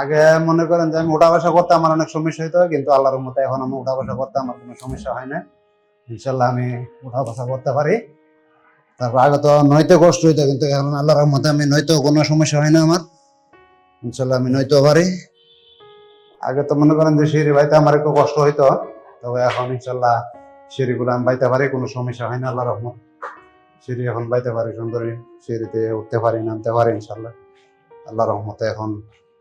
আগে মনে করেন যে আমি উঠা বসা করতে আমার অনেক সমস্যা হতো কিন্তু আল্লাহর মতো এখন আমি উঠা বসা করতে আমার কোনো সমস্যা হয় না ইনশাল্লাহ আমি উঠা বসা করতে পারি। তারপর আগে তো নইতে কষ্ট হইতো, কিন্তু এখন আল্লাহর মতো আমি নয়তো কোনো সমস্যা হয় না আমার। ইনশাল্লাহ আমি নইতেও পারি। আগে তো মনে করেন যে সিঁড়ি বাইতে আমার একটু কষ্ট হইতো, তবে এখন ইনশাল্লাহ সিঁড়িগুলো আমি বাইতে পারি, কোনো সমস্যা হয় না আল্লাহর রহমত। সিঁড়ি এখন বাইতে পারি সুন্দরী সিঁড়িতে উঠতে পারি, নামতে পারি ইনশাল্লাহ আল্লাহ রহমতে এখন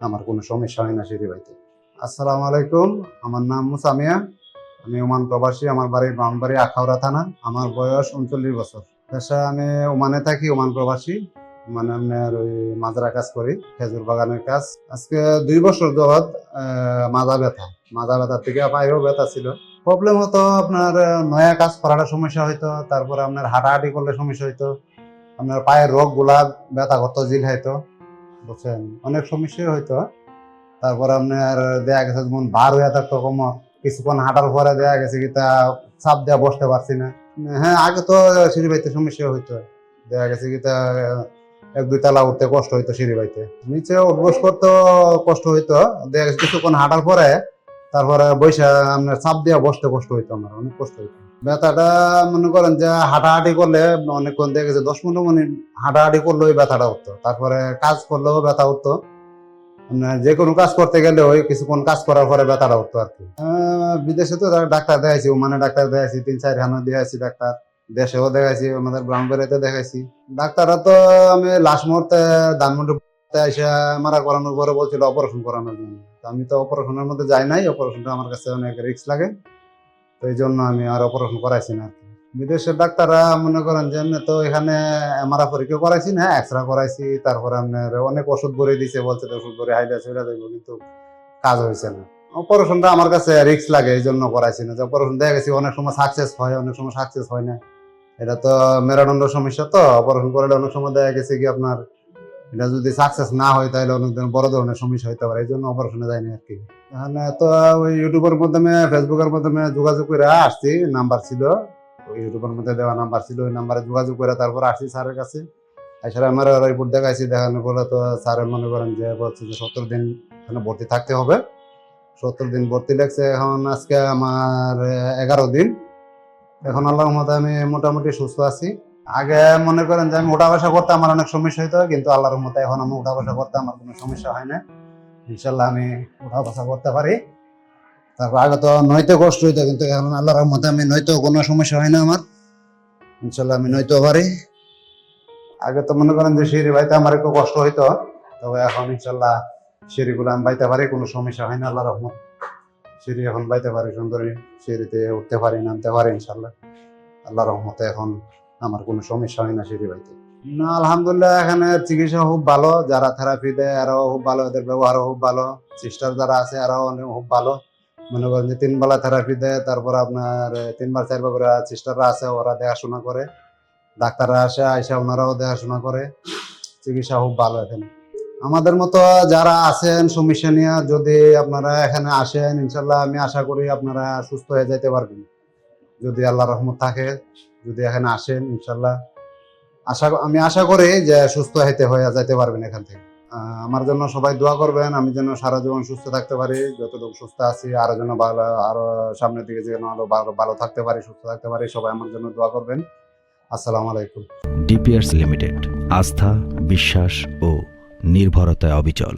আমার কোনো সমস্যা হয় না সিঁড়ি বাইতে আসসালামু আলাইকুম, আমার নাম মুসামিয়া আমি ওমান প্রবাসী, আমার বাড়ি ব্রাহ্মণবাড়ি আখাউড়া থানা। আমার বয়স উনচল্লিশ বছর। পেশা আমি ওমানে থাকি, ওমান প্রবাসী। মানে আপনার ওই মাজরা কাজ করি, খেজুর বাগানের কাজ। আজকে দুই বছর যাবৎ মাজা ব্যথা। মাজা ব্যথার থেকে পায়েও ব্যথা ছিল। প্রবলেম হতো আপনার নয়া কাজ করাটা সমস্যা হইতো, তারপরে আপনার হাঁটাহাঁটি করলে সমস্যা হইতো। আপনার পায়ের রোগগুলা ব্যথা করতো জিল হইতো বুঝছেন? অনেক সমস্যা হইতো। তারপর আপনার দেখা গেছে যেমন বার হয়ে থাকতো কোমর কিছুক্ষণ হাঁটার পরে দেখা গেছে কি তা চাপ দেওয়া বসতে পারছি না। হ্যাঁ আগে তো সিঁড়ি বাইতে সমস্যা হইতো। দেখা গেছে কি তা এক দুই তালা উঠতে কষ্ট হইতো সিঁড়ি বাইতে। নিচে উঠবস করতে কষ্ট হইতো। দেখা গেছে কিছুক্ষণ হাঁটার পরে তারপরে বৈশা আপনার চাপ দেওয়া বসতে কষ্ট হইতো আমার, অনেক কষ্ট হইতো। ব্যথাটা মনে করেন যে হাঁটাহাঁটি করলে অনেকক্ষণ দেখা দশ পনেরো মিনিট হাঁটাহাঁটি করলেও ব্যথাটা উঠতো। তারপরে কাজ করলেও ব্যথা উঠতো। মানে যে কোনো কাজ করতে গেলে ওই কিছুক্ষণ কাজ করার পরে ব্যথাটা উঠতো আর কি। বিদেশে তো ডাক্তার দেখাইছি মানে ডাক্তার দেখাইছি, তিন চার খানো দেখাইছি ডাক্তার। দেশেও দেখাইছি, আমাদের ব্রাহ্মণবাড়িতে দেখাইছি। ডাক্তাররা তো আমি লাস্ট মুহূর্তে ধানমন্ডি এসে মারা করানোর পরে বলছিল অপারেশন করানোর জন্য। আমি তো অপারেশনের মধ্যে যাই নাই, অপারেশনটা আমার কাছে অনেক রিস্ক লাগে। এই জন্য আমি আর অপারেশন করাইছি না বিদেশের ডাক্তাররা মনে করেন যে তো এখানে এমআরআই পরীক্ষা করাইছি না এক্স রে করাইছি, তারপরে আপনার অনেক ওষুধ ভরে দিছে, বলছে ওষুধ ভরে হাইডা ছেড়ে দেবো, কিন্তু কাজ হয়েছে না। অপারেশনটা আমার কাছে রিক্স লাগে, এই জন্য করাইছি না। যে অপারেশন দেখা গেছি, অনেক সময় সাকসেস হয়, অনেক সময় সাকসেস হয় না। এটা তো মেরুদণ্ড সমস্যা তো অপারেশন করলে অনেক সময় দেখা গেছে কি আপনার এটা যদি সাকসেস না হয়, তাহলে অনেক বড় ধরনের সমস্যা হতে পারে এই জন্য অপারেশনে যায়নি আর কি এখানে তো ওই ইউটিউবের মাধ্যমে ফেসবুকের মাধ্যমে যোগাযোগ করে আসছি নাম্বার ছিল। ওই ইউটিউবের মধ্যে দেওয়া নাম্বার ছিল, ওই নাম্বারে যোগাযোগ করে তারপর আসছি স্যারের কাছে। এছাড়া আমার রিপোর্ট দেখাইছি, দেখানোর পরে তো স্যারে মনে করেন যে বলছে যে সত্তর দিন এখানে ভর্তি থাকতে হবে। সত্তর দিন ভর্তি লাগছে, এখন আজকে আমার এগারো দিন। এখন আল্লাহর মতে আমি মোটামুটি সুস্থ আছি। আগে মনে করেন যে আমি উঠা বসা করতে আমার অনেক সমস্যা হইতো, কিন্তু আল্লাহর মতে এখন আমি উঠা বসা করতে আমার কোনো সমস্যা হয় না। ইনশাল্লাহ আমি উঠা বসা করতে পারি। তারপর আগে তো নইতে কষ্ট হইতো, কিন্তু এখন আল্লাহর মতে আমি নয়তো কোনো সমস্যা হয় না আমার। ইনশাল্লাহ আমি নইতেও পারি। আগে তো মনে করেন যে সিঁড়ি বাইতে আমার একটু কষ্ট হইতো, তবে এখন ইনশাল্লাহ সিঁড়িগুলো আমি বাইতে পারি, কোনো সমস্যা হয় না আল্লাহ রহমত। সিঁড়ি এখন বাইতে পারি সুন্দরী সিঁড়িতে উঠতে পারি, নামতে পারি ইনশাল্লাহ আল্লাহ রহমতে এখন আমার কোনো সমস্যা হয় না সিঁড়ি বাইতে না, আলহামদুলিল্লাহ, এখানে চিকিৎসা খুব ভালো, যারা থেরাপি দেয় আরও খুব ভালো, এদের ব্যবহারও খুব ভালো সিস্টার যারা আছে আরও অনেক খুব ভালো। মনে করেন যে তিনবেলা থেরাপি দেয়, তারপর আপনার তিনবার, চারবার করে সিস্টাররা আছে, ওরা দেখাশোনা করে। ডাক্তাররা আসে, আইসা ওনারাও দেখাশোনা করে। চিকিৎসা খুব ভালো এখানে। আমাদের মতো যারা আছেন সমস্যা নিয়ে যদি আপনারা এখানে আসেন, ইনশাল্লাহ আমি আশা করি আপনারা সুস্থ হয়ে যেতে পারবেন। যদি আল্লাহ রহমত থাকে। যদি এখানে আসেন, ইনশাল্লাহ। আশা আমি আশা করি যে সুস্থ হইতে হয়ে যাইতে পারবেন এখান থেকে। আমার জন্য সবাই দোয়া করবেন, আমি যেন সারা জীবন সুস্থ থাকতে পারি, যতটুকু সুস্থ আছি, আরও যেন ভালো, আরও সামনের দিকে যেন আরও ভালো ভালো থাকতে পারি, সুস্থ থাকতে পারি, সবাই আমার জন্য দোয়া করবেন। আসসালামু আলাইকুম। ডিপিয়ার্স লিমিটেড, আস্থা, বিশ্বাস ও নির্ভরতায় অবিচল।